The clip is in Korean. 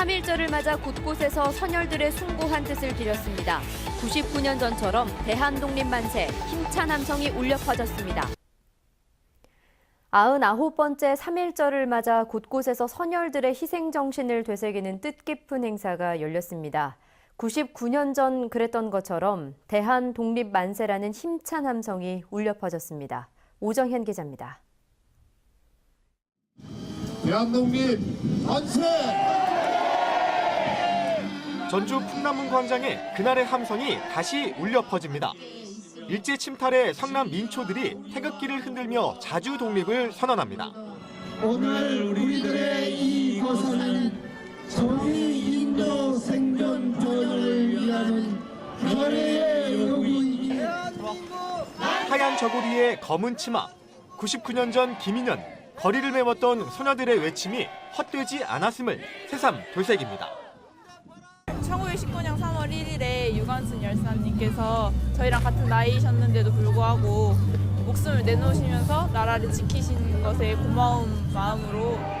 3.1절을 맞아 곳곳에서 선열들의 숭고한 뜻을 기렸습니다. 99년 전처럼 대한독립 만세, 힘찬 함성이 울려 퍼졌습니다. 99번째 3.1절을 맞아 곳곳에서 선열들의 희생정신을 되새기는 뜻깊은 행사가 열렸습니다. 99년 전 그랬던 것처럼 대한 독립 만세라는 힘찬 함성이 울려 퍼졌습니다. 오정현 기자입니다. 대한 독립 만세! 전주 풍남문 광장에 그날의 함성이 다시 울려 퍼집니다. 일제 침탈의 성남 민초들이 태극기를 흔들며 자주 독립을 선언합니다. 오늘 우리들의 이 고사는 정의 인도 생존 조정을 위하는 결의의 요구입니다. 하얀 저고리에 검은 치마, 99년 전 김인현, 거리를 메웠던 소녀들의 외침이 헛되지 않았음을 새삼 되새깁니다. 1919년 3월 1일에 유관순 열사님께서 저희랑 같은 나이셨는데도 불구하고 목숨을 내놓으시면서 나라를 지키신 것에 고마운 마음으로